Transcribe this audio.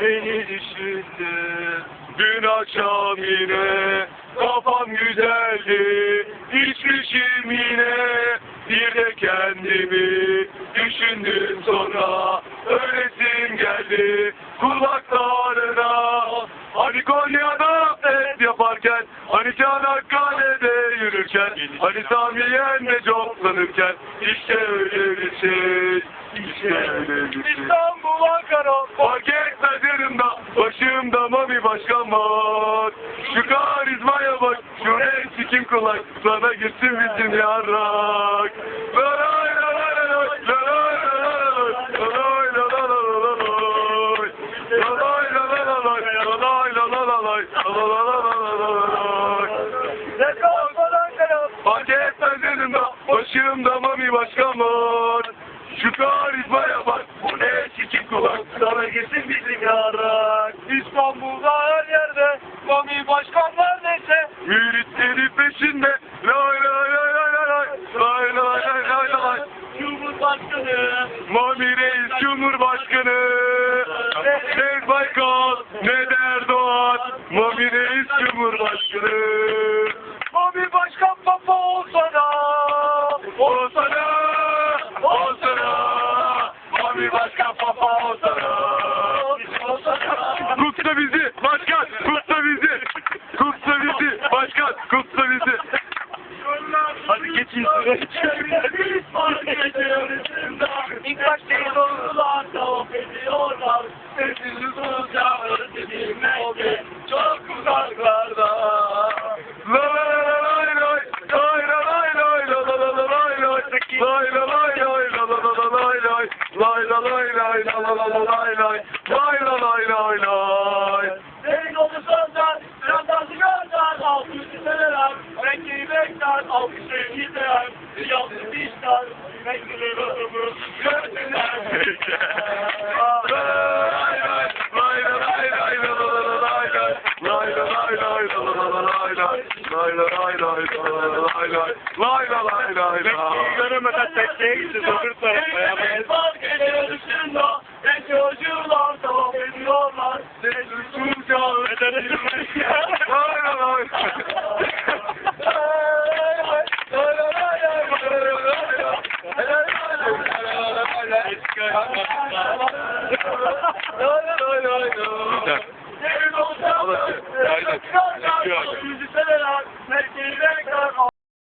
seni düşündüm. Dün akşam yine kafam güzeldi. İçmişim yine bir de kendimi düşündüm sonra. Ölesim geldi kulaklarına. Hani Konya'da et yaparken, hani Çanakkale'de yürürken, hani Samiye'nde coplanırken, işte öyle bir şey, işte öyle bir şey. İstanbul, Ankara, başkan var. Şu karizmaya bak, şu en sikim kulak, sana gitsin bizim yarrak. La la la la la la, la la la la la, la la la la la la la. Lalay lalay lalay, lalay lalay lalay, lalay lalay lalay. Fark etmez yanımda, başımda mami başkan var. Şu karizmaya bak, bu ne çiçek sana gitsin bizim yarak. İstanbul'da her yerde, mami başkanlar neyse. Müritleri peşinde, lay lay lay lay lay, lay lay lay lay lay. Cumhurbaşkanı, Mami Reis Cumhurbaşkanı. Ne Baykal, ne Erdoğan, Mami Reis Cumhurbaşkanı. Mami Başkan Papa olsana. Kutla bizi, başkan, kutla bizi. Kutla bizi, başkan, kutla bizi. Hadi geçin İlk başta yolcular tavaf ediyorlar. Sessiz olacağız bilmekte çok uzaklarda. La la la la lay lay, lay la lay lay, la la la la lay lay, lay la lay lay, la la la la lay lay, lay la lay la la la la lay lay, lay la lay lay lay. Senin onu sözler, birazdan sigaralar, alkış seneler, renkli bekler, alkışları gider, yalnız işler, renkli adamı, gördüler. Lay lay, lay la lay lay, la la la la lay lay, lay Güzel. Alışıyor. Alışıyor.